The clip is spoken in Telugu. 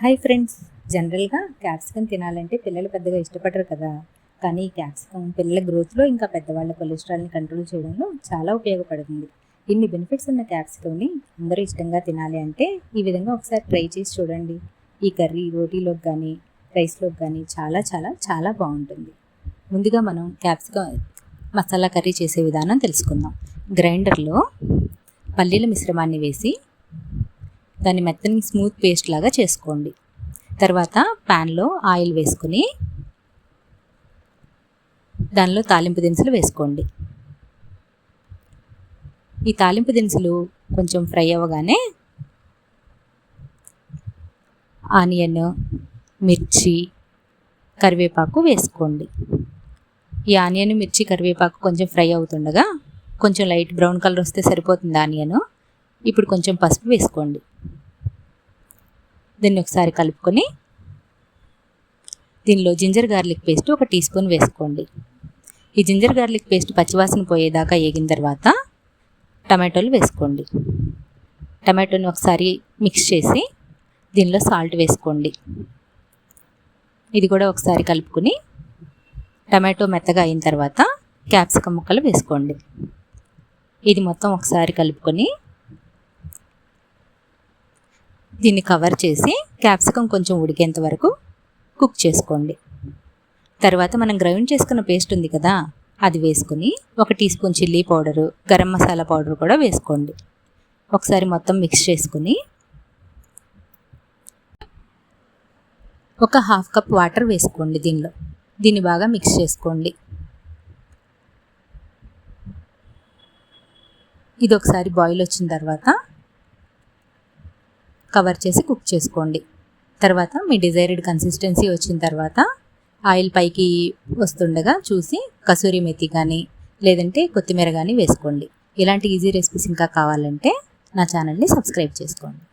Hi friends. జనరల్గా క్యాప్సికమ్ తినాలంటే పిల్లలు పెద్దగా ఇష్టపడరు కదా. కానీ ఈ క్యాప్సికమ్ పిల్లల గ్రోత్లో ఇంకా పెద్దవాళ్ళ కొలెస్ట్రాల్ని కంట్రోల్ చేయడంలో చాలా ఉపయోగపడుతుంది. ఇన్ని బెనిఫిట్స్ ఉన్న క్యాప్సికమ్ని అందరూ ఇష్టంగా తినాలి అంటే ఈ విధంగా ఒకసారి ట్రై చేసి చూడండి. ఈ కర్రీ రోటీలోకి కానీ రైస్లోకి కానీ చాలా చాలా చాలా బాగుంటుంది. ముందుగా మనం క్యాప్సికమ్ మసాలా కర్రీ చేసే విధానం తెలుసుకుందాం. గ్రైండర్లో పల్లీల మిశ్రమాన్ని వేసి దాన్ని మెత్తని స్మూత్ పేస్ట్ లాగా చేసుకోండి. తర్వాత ప్యాన్లో ఆయిల్ వేసుకుని దానిలో తాలింపు దినుసులు వేసుకోండి. ఈ తాలింపు దినుసులు కొంచెం ఫ్రై అవ్వగానే ఆనియన్ మిర్చి కరివేపాకు వేసుకోండి. ఈ ఆనియన్ మిర్చి కరివేపాకు కొంచెం ఫ్రై అవుతుండగా కొంచెం లైట్ బ్రౌన్ కలర్ వస్తే సరిపోతుంది ఆనియన్. ఇప్పుడు కొంచెం పసుపు వేసుకోండి. దీన్ని ఒకసారి కలుపుకొని దీనిలో జింజర్ గార్లిక్ పేస్ట్ ఒక టీ స్పూన్ వేసుకోండి. ఈ జింజర్ గార్లిక్ పేస్ట్ పచ్చివాసన పోయేదాకా వేగిన తర్వాత టమాటోలు వేసుకోండి. టమాటోని ఒకసారి మిక్స్ చేసి దీనిలో సాల్ట్ వేసుకోండి. ఇది కూడా ఒకసారి కలుపుకొని టమాటో మెత్తగా అయిన తర్వాత క్యాప్సికమ్ ముక్కలు వేసుకోండి. ఇది మొత్తం ఒకసారి కలుపుకొని దీన్ని కవర్ చేసి క్యాప్సికమ్ కొంచెం ఉడికేంత వరకు కుక్ చేసుకోండి. తర్వాత మనం గ్రైండ్ చేసుకున్న పేస్ట్ ఉంది కదా అది వేసుకుని ఒక teaspoon chilli powder garam masala powder కూడా వేసుకోండి. ఒకసారి మొత్తం మిక్స్ చేసుకుని ఒక హాఫ్ కప్ వాటర్ వేసుకోండి దీనిలో. దీన్ని బాగా మిక్స్ చేసుకోండి. ఇది ఒకసారి బాయిల్ వచ్చిన తర్వాత కవర్ చేసి కుక్ చేసుకోండి. తర్వాత మీ డిజైర్డ్ కన్సిస్టెన్సీ వచ్చిన తర్వాత ఆయిల్ పైకి వస్తుండగా చూసి కసూరి మెతి కానీ లేదంటే కొత్తిమీర కానీ వేసుకోండి. ఇలాంటి ఈజీ రెసిపీస్ ఇంకా కావాలంటే నా ఛానల్ని సబ్స్క్రైబ్ చేసుకోండి.